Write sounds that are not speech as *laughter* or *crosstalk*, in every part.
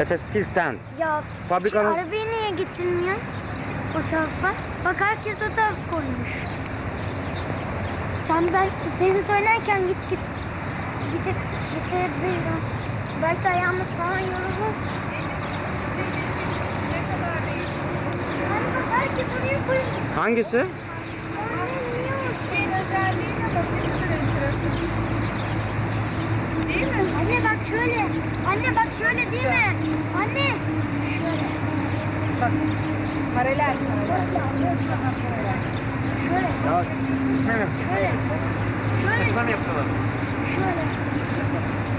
Efes Pilsen. Ya Fabrikanın- şu arabayı niye getirmiyorsun o tarafa? Bak herkes o taraf koymuş. Sen ben tenis oynarken git git gidip bitirebilirim. Belki ayağımız falan yorulur. Herkes oraya koymuş. Hangisi? Çiçeğin özelliğine bak ne kadar enteresan. Değil mi? Anne bak şöyle. Anne bak şöyle değil mi? Anne. Şöyle. Bak paralel paralel. Şöyle. Ya, Şöyle. Şöyle. mı yapıyorlar? Şöyle.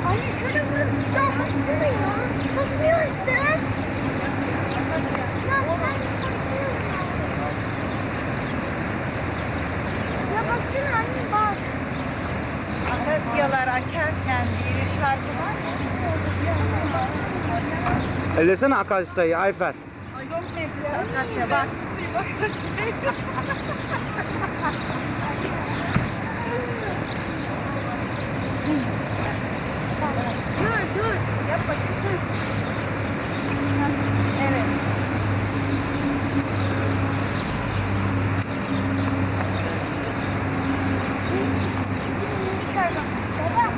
Anne şöyle vur. Ya baksana ya. Bakmıyorsun sen. Ya sen bakmıyorsun. Ya baksana anne bak. Akasyalar açarken bir şarkı var ya. Ellesene Akasya'yı Ayfer. Çok nefis akasya bak. Dur dur. Yap bakayım. Evet. Baba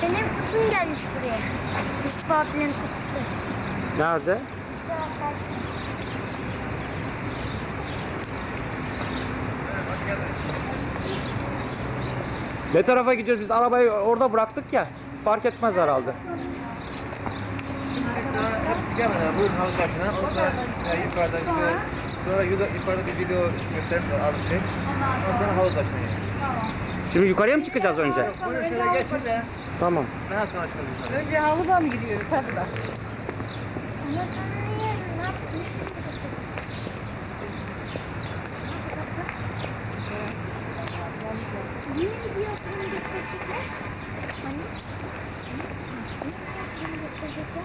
senin gelmiş buraya. Yusuf abinin kutusu. Nerede? Yusuf arkadaşlar. Ne tarafa gidiyoruz? Biz arabayı orada bıraktık ya. Fark etmez herhalde. Hepsi gelmeden buyurun havuz başına. Ondan e, yukarıda bir sonra yuda, yukarıda bir video göstermişler az bir şey. Ondan sonra havuz başına yiyin. Şimdi yukarıya mı çıkacağız önce? Buyurun şöyle geçin de Tamam. daha sonra çıkalım. Önce havuza mı gidiyoruz? Hadi bak. Ama sen niye ne yaptın? Niye gidiyor film gösterecekler? Anne? Film gösterecekler.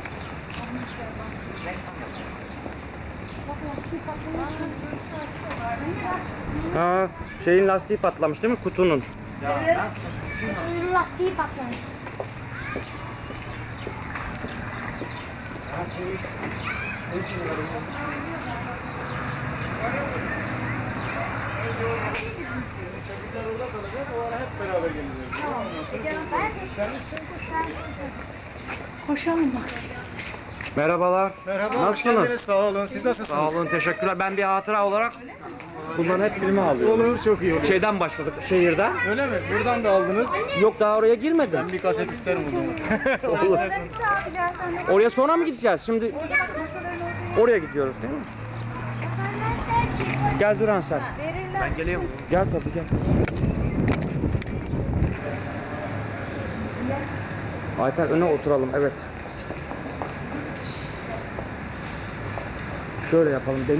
Ha, şeyin lastiği patlamış değil mi? Kutunun. Kutunun lastiği patlamış. Çocuklar orada kalacak. O ara hep beraber geleceğiz. Koşalım bak. Merhabalar. Merhaba, hoş Nasılsınız? geldiniz. Sağ olun. Siz Sağ nasılsınız? olun, teşekkürler. Ben bir hatıra olarak bunların hep filmi alıyorum. Olur, çok iyi olur. Şeyden başladık, şehirden. Öyle mi? Buradan da aldınız. Yok daha oraya girmedim. Bir kaset isterim o zaman. *laughs* Olur. Oraya sonra mı gideceğiz? Şimdi oraya gidiyoruz değil mi? Gel Duran sen. Ben geliyorum. Gel tabii gel. Ayfer öne oturalım evet. Şöyle yapalım beni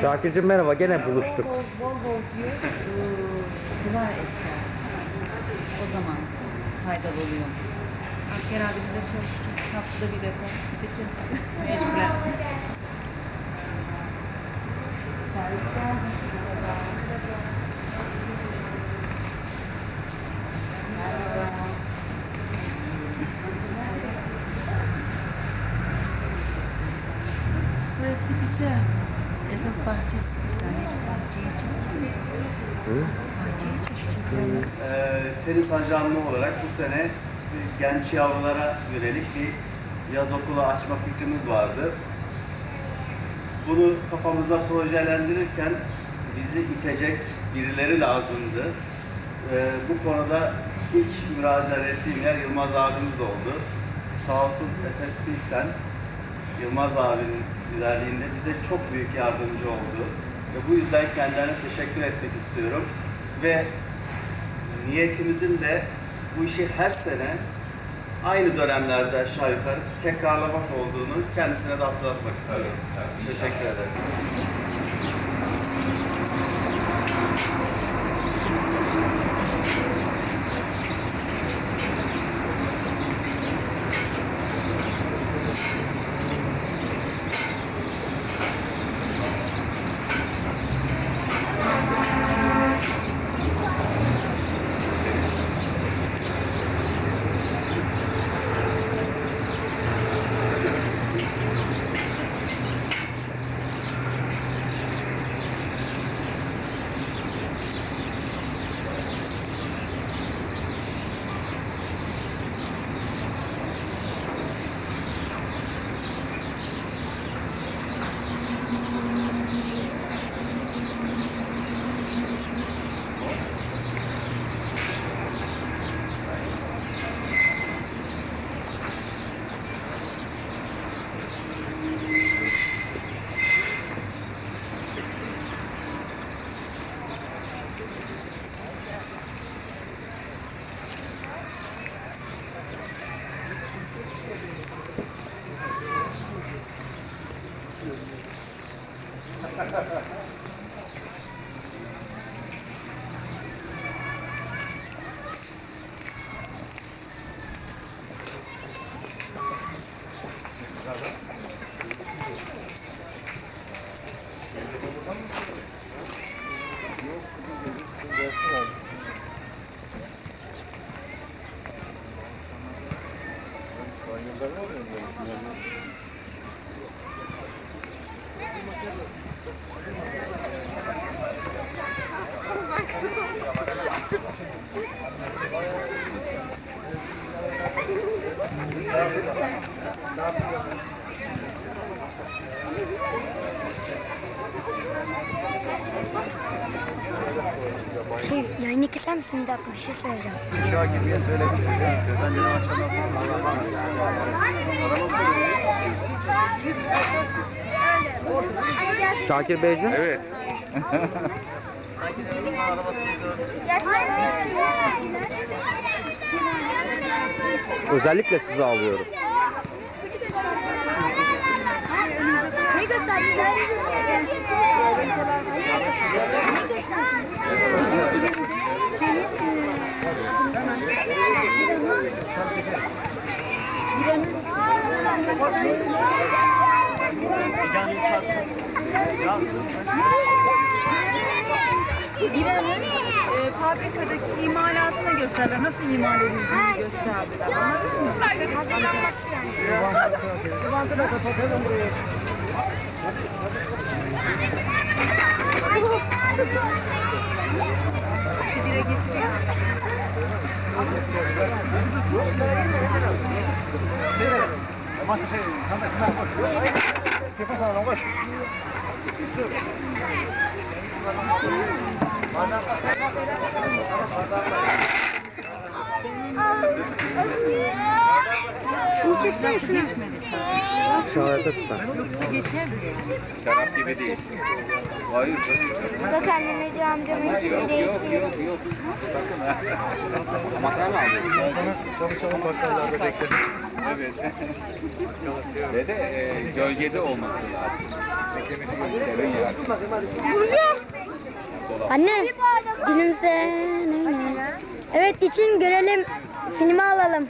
Şakir'cim merhaba gene buluştuk. Bol bol diyor. Kulağa egzersiz. O zaman faydalı oluyor. Bak herhalde bize çalışacağız. Haftada bir defa gideceğiz. Mecburen. Burası güzel. Esas bahçesi güzel. Bahçeyi çekiyor. Bahçeyi çekiyor. Ee, tenis ajanlığı olarak bu sene işte genç yavrulara yönelik bir yaz okulu açma fikrimiz vardı. Bunu kafamıza projelendirirken bizi itecek birileri lazımdı. Ee, bu konuda ilk müracaat ettiğim yer Yılmaz abimiz oldu. Sağ olsun Efes Pilsen, Yılmaz abinin liderliğinde bize çok büyük yardımcı oldu. Ve bu yüzden kendilerine teşekkür etmek istiyorum. Ve niyetimizin de bu işi her sene aynı dönemlerde aşağı yukarı tekrarlamak olduğunu kendisine de hatırlatmak istiyorum. Teşekkür ederim. Gracias. Şey, yayını keser misin bir dakika bir şey söyleyeceğim. Şakir'e söyle. Ben de Şakir Beyciğim. Evet. Özellikle sizi alıyorum. Ne gösterdiler? İran'ın e, fabrikadaki imalatını gösterdiler. Nasıl imal edildiğini gösterdiler. Anladın mı? Hazırlanması yani. Şunu çeksene şunu. İşarete tutar. Bak anne Nedir amcamın içinde değişiyor. Makarna mı alıyorsun? Çabuk çabuk bakıyorlar bekledim. Ve de e, gölgede olması lazım. Anne gülümse. Evet için görelim. Filmi alalım.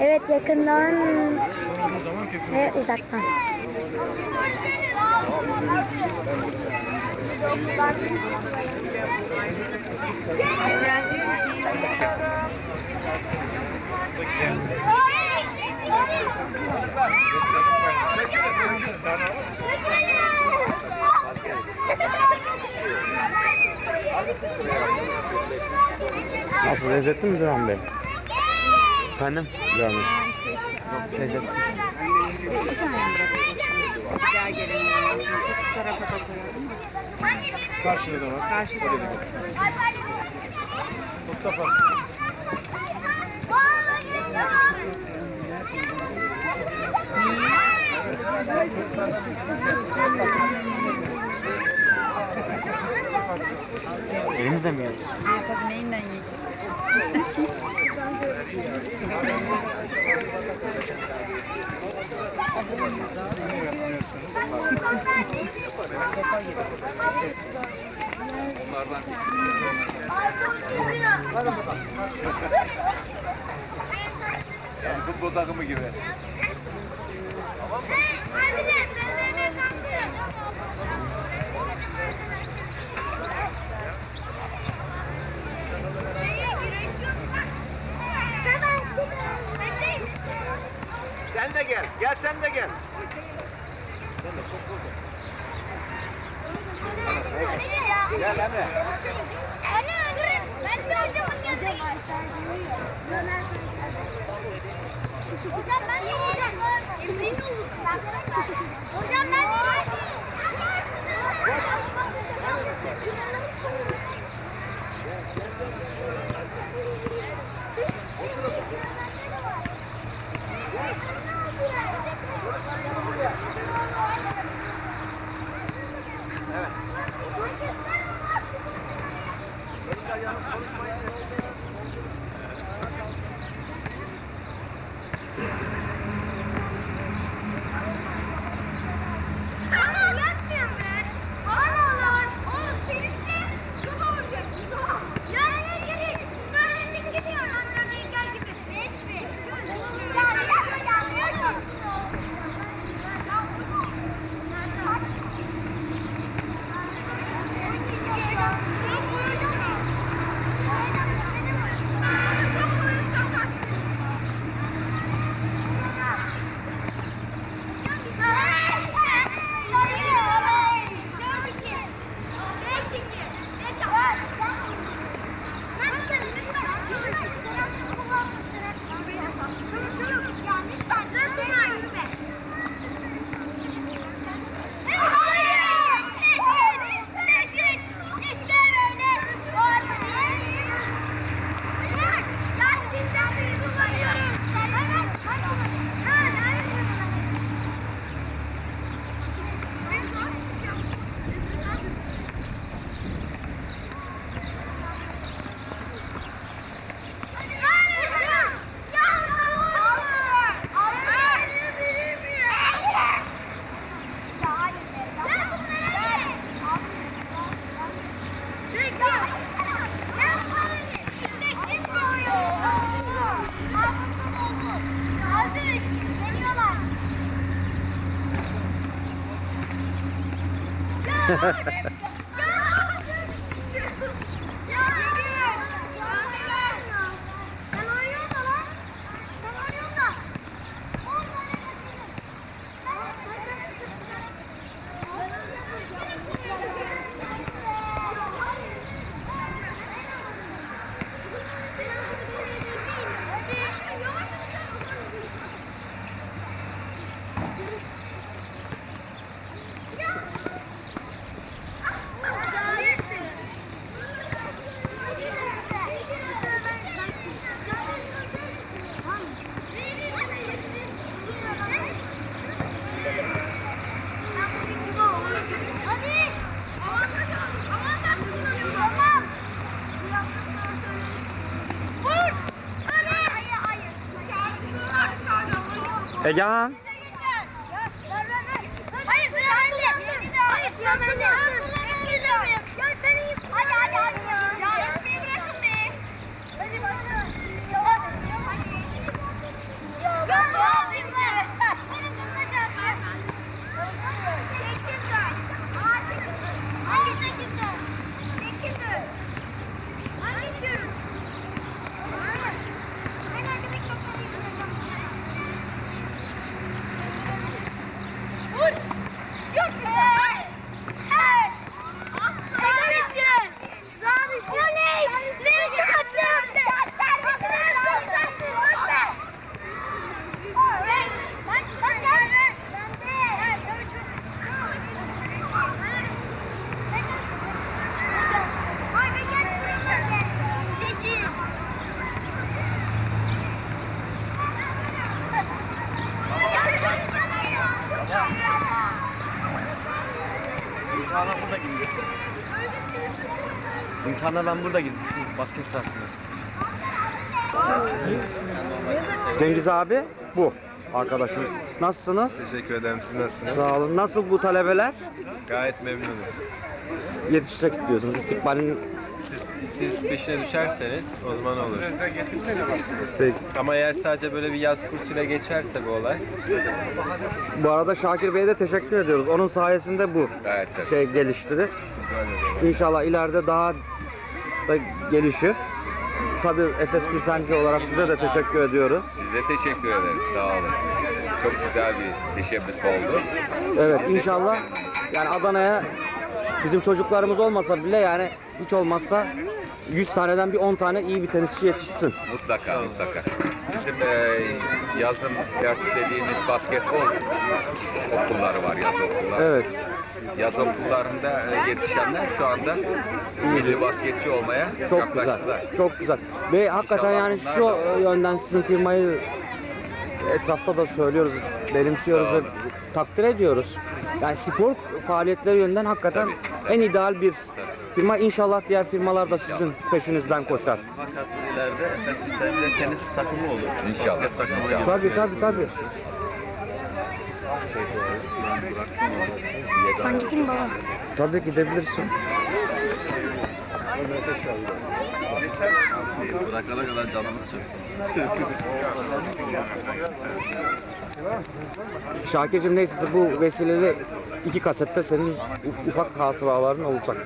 Evet yakından ve uzaktan. Nasıl lezzetli mi Duran Bey? Efendim? Yanlış. Lezzetsiz. Karşıya da var. Karşıya da var. Mustafa. Elimizle mi yiyoruz? Evet tabii neyinden yiyecek? *laughs* onlardan. Hadi bakalım. Yani futbol takımı gibi. Tamam mı? Sen de gel. Gel sen de gel. Gel Emre. Hocam ben de hocam. Emin olun. Hocam ben de 大家 İmtihana ben burada gitmişim basket sahasında. Cengiz abi bu arkadaşımız. Nasılsınız? Teşekkür ederim. Siz nasılsınız? Sağ olun. Nasıl bu talebeler? Gayet memnunum. Yetişecek diyorsunuz. İstikbalin Siz, siz peşine düşerseniz o zaman olur. Peki. Ama eğer sadece böyle bir yaz kursuyla geçerse bu olay. Bu arada Şakir Bey'e de teşekkür ediyoruz. Onun sayesinde bu Evet tabii. şey gelişti. İnşallah ileride daha da gelişir. Tabii Efes Pilsenci olarak size de teşekkür ediyoruz. Size teşekkür ederiz. Sağ olun. Çok güzel bir teşebbüs oldu. Evet inşallah yani Adana'ya bizim çocuklarımız olmasa bile yani hiç olmazsa 100 taneden bir 10 tane iyi bir tenisçi yetişsin. Mutlaka mutlaka. Bizim e, yazın tertiplediğimiz basketbol okulları var yaz okulları. Evet. Yaz okullarında e, yetişenler şu anda milli basketçi olmaya Çok yaklaştılar. güzel. Çok güzel. Ve hakikaten İnşallah yani şu da- yönden sizin firmayı etrafta da söylüyoruz, benimsiyoruz ve takdir ediyoruz. Yani spor faaliyetleri yönden hakikaten en ideal bir firma. İnşallah diğer firmalar da sizin peşinizden koşar. Fakat ileride Efes Pilsen'de tenis takımı olur. İnşallah. Basket takımı İnşallah. Tabii tabii tabii. Ben gideyim baba. Tabii gidebilirsin. Bırakana kadar canımız çekti. Şakir'cim neyse bu vesileyle iki kasette senin uf- ufak hatıraların olacak.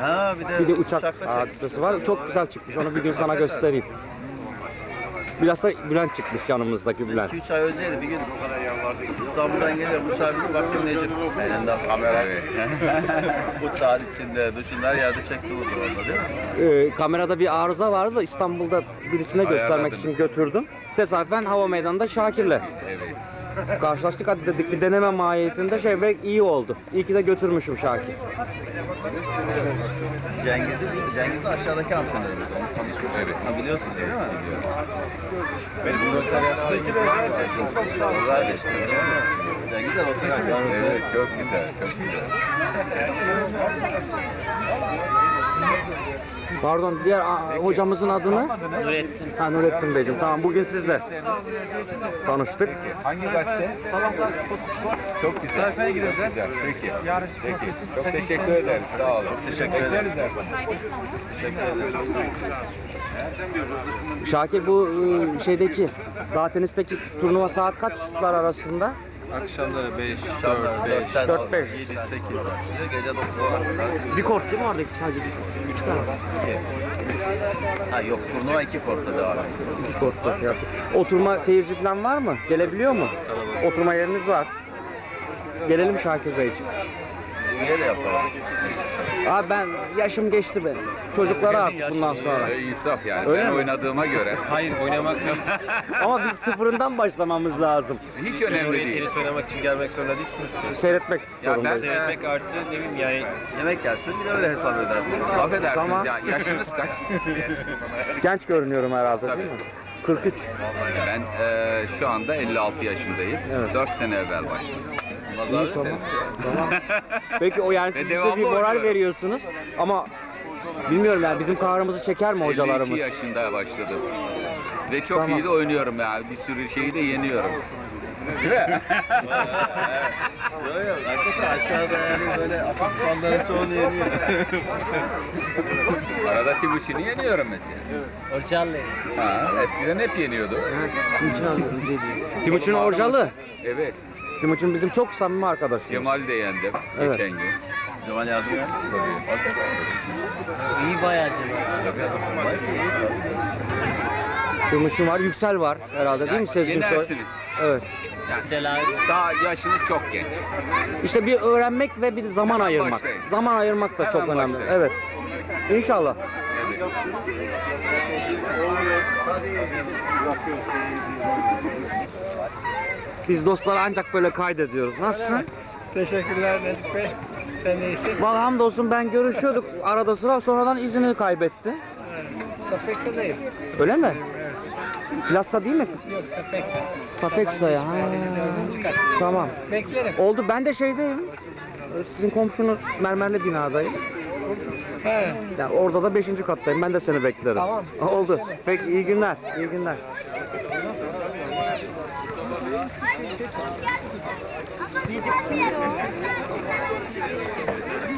Ha bir de, Bir de uçak hadisesi var. Çok güzel çıkmış. Onu bir gün sana göstereyim. Biraz da Bülent çıkmış yanımızdaki Bülent. 2-3 ay önceydi bir gün İstanbul'dan geliyorum uçağa bindim baktım Necip elinde kamera uçağın *laughs* içinde duşun her yerde çekti bu durumda değil mi? Ee, kamerada bir arıza vardı da İstanbul'da birisine göstermek için götürdüm. Tesadüfen hava meydanında Şakir'le Evet. Karşılaştık. Hadi dedik bir deneme mahiyetinde şey ve iyi oldu. İyi ki de götürmüşüm Şakir. Cengiz'i Cengiz de aşağıdaki antrenörümüz. Onu tanışmış. Evet. Ha, biliyorsun değil mi? Benim Güzel geçti o zaman. Cengiz de olsa Evet çok güzel. Çok güzel. Pardon diğer a, hocamızın adını? Nurettin. Ha Nurettin Beyciğim. Tamam bugün sizle tanıştık. Hangi gazete? Sabahlar Çok güzel. Sayfaya gideceğiz. Güzel. Peki. Yarın çıkması için. Çok teşekkür ederiz. Sağ olun. Teşekkür ederiz. Şakir bu e, şeydeki dağ tenisteki turnuva saat kaçlar arasında? Akşamları 5, 4, 5, 4 5. 7, 8. Gece 9'a kadar. Bir kort değil mi oradaki sadece bir, iki tane. Ha yok turnuva iki kortta devam ediyor. Üç kortta şey yaptık. Oturma seyirci falan var mı? Gelebiliyor mu? Oturma yeriniz var. Gelelim Şakir Beyciğim. Niye de yapalım? Abi ben yaşım geçti benim. Çocuklara artık bundan sonra. Ee, insaf yani. Öyle ben mi? oynadığıma göre Hayır oynamak değil. *laughs* Ama biz sıfırından başlamamız lazım. hiç önemli Oraya değil. tenis oynamak için gelmek zorunda değilsiniz ki. Seyretmek Ya ben zorundayız. Seyretmek artı ne bileyim yani Yemek yersin bir de öyle hesap edersin. affedersiniz Tamam. ya yaşınız kaç? *laughs* Genç görünüyorum herhalde değil mi? 43. Ben eee, şu anda 56 yaşındayım. 4 sene evvel başladım. İyi tamam. tamam. Peki o yani siz bize devamlı bir moral oynuyorum. veriyorsunuz ama bilmiyorum yani bizim kahrımızı çeker mi 52 hocalarımız? yaşında başladım. Ve çok Tamam. iyi de oynuyorum yani. Bir sürü şeyi de yeniyorum. Yok yok hakikaten aşağıda yani böyle apartmanların çoğunu yeniyor. Arada Timuçin'i yeniyorum mesela. Orçalı. Ha, eskiden hep yeniyordu. Timuçin Orcalı. Evet. Timuçin bizim çok samimi arkadaşımız. Cemal'i de yendim Evet. geçen gün. Cemal yardım et. İyi bayağı Timuçin var, Yüksel var herhalde değil mi Sezgin Soy? Yenersiniz. Evet. Mesela Daha yaşınız çok genç. İşte bir öğrenmek ve bir zaman ayırmak. başlayın. Zaman ayırmak da çok Hemen önemli. başlayın. Evet. İnşallah. Biz dostları ancak böyle kaydediyoruz. Nasılsın? Teşekkürler Necip Bey. Sen de iyisin. Vallahi hamdolsun ben görüşüyorduk arada sıra sonradan izini kaybetti. Sapekse'deyim. Öyle mi? Plasa değil mi? Yok. Ha. Dördüncü kat. Tamam. Beklerim. Oldu ben de şeydeyim. Sizin komşunuz mermerli binadayım. He. Yani orada da 5. kattayım. Ben de seni beklerim. Tamam. Oldu. Peki iyi günler. İyi günler.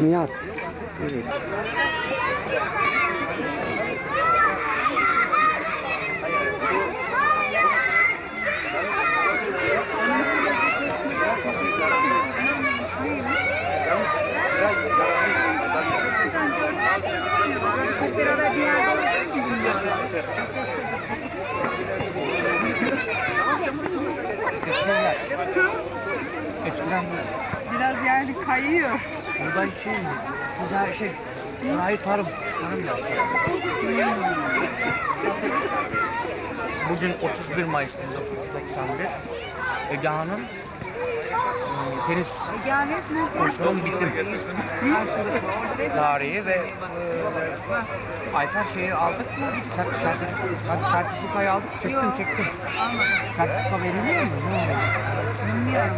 Nihat. Hep beraber bir yerde olacak mı? Biraz yani kayıyor. Buradan şey mi? Ticari şey, sanayi tarım. Tarım yaşlı. Bugün 31 Mayıs 1991. Ege Hanım ıı, tenis kursunun bitim tarihi ve e, Ayfer şeyi aldık mı? Sert, sertifika, sertifikayı aldık. Çektim çektim. Sertifika veriliyor mu? Ne oluyor? Bilmiyorum.